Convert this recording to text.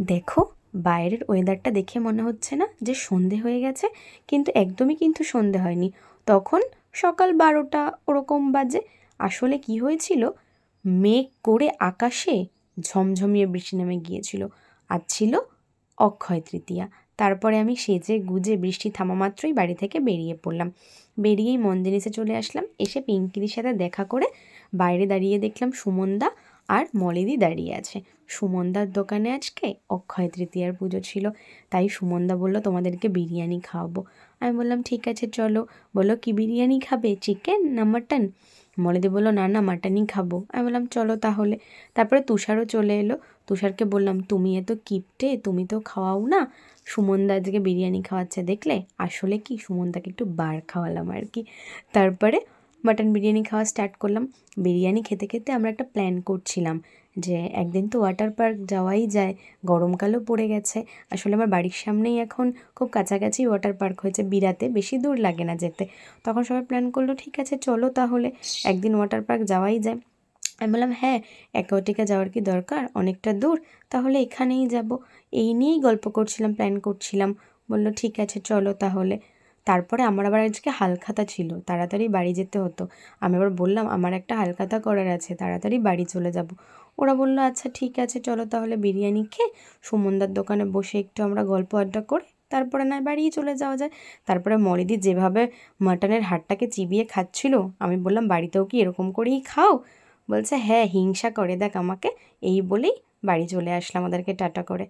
দেখো, বাইরের ওয়েদারটা দেখে মনে হচ্ছে না যে সন্ধে হয়ে গেছে, কিন্তু একদমই কিন্তু সন্ধে হয়নি। তখন সকাল বারোটা ওরকম বাজে। আসলে কি হয়েছিল? মেঘ করে আকাশে ঝমঝমিয়ে বৃষ্টি নেমে গিয়েছিল। আর ছিল অক্ষয় তৃতীয়া। তারপরে আমি সেজে গুজে বৃষ্টি থামা মাত্রই বাড়ি থেকে বেরিয়ে পড়লাম। বেরিয়েই মন্দিরিসে চলে আসলাম। এসে পিঙ্কিদির সাথে দেখা করে বাইরে দাঁড়িয়ে দেখলাম সুমনদা আর মলিদি দাঁড়িয়ে আছে। সুমনদার দোকানে আজকে অক্ষয় তৃতীয়ার পুজো ছিল, তাই সুমনদা বলল, তোমাদেরকে বিরিয়ানি খাওয়াবো। আমি বললাম, ঠিক আছে, চলো। বলল, কি বিরিয়ানি খাবে? চিকেন না মাটন? মলিদি বলল, না না, মাটনই খাব। আমি বললাম, চলো তাহলে। তারপরে তুষারও চলে এলো। তুষারকে বললাম, তুমি এত কিপটে, তুমি তো খাওয়াও না। সুমনদা আজকে বিরিয়ানি খাওয়াচ্ছে, দেখলে? আসলে কি? সুমনদাকে একটু বার খাওয়ালাম আর কি। তারপরে মাটন বিরিয়ানি খাওয়া স্টার্ট করলাম। বিরিয়ানি খেতে খেতে আমরা একটা প্ল্যান করছিলাম যে একদিন তো ওয়াটার পার্ক যাওয়াই যায়, গরমকালও পড়ে গেছে। আসলে আমার বাড়ির সামনেই এখন খুব কাছাকাছি ওয়াটার পার্ক হয়েছে বিরাতে, বেশি দূর লাগে না যেতে। তখন সবাই প্ল্যান করল, ঠিক আছে, চলো তাহলে একদিন ওয়াটার পার্ক যাওয়াই যায়। আমি বললাম হ্যাঁ অ্যাকোয়াটিকা যাওয়ার কি দরকার? অনেকটা দূর, তাহলে এখানেই যাব। এই নিয়েই গল্প করছিলাম প্ল্যান করছিলাম। বলল, ঠিক আছে, চলো তাহলে। তারপরে আমার আবার আজকে হালখাতা ছিল, তাড়াতাড়ি বাড়ি যেতে হতো। আমি আবার বললাম, আমার একটা হালখাতা করার আছে, তাড়াতাড়ি বাড়ি চলে যাব। ওরা বলল আচ্ছা ঠিক আছে, চলো তাহলে বিরিয়ানি খেয়ে সুমনদার দোকানে বসে একটু আমরা গল্প আড্ডা করে তারপরে নয় বাড়িয়ে চলে যাওয়া যায়। তারপরে মরিদি যেভাবে মাটনের হাড়টাকে চিবিয়ে খাচ্ছিল, আমি বললাম, বাড়িতেও কি এরকম করেই খাও? বলছে হ্যাঁ হিংসা করে দেখ আমাকে। এই বলেই বাড়ি চলে আসলাম আমাদেরকে টাটা করে।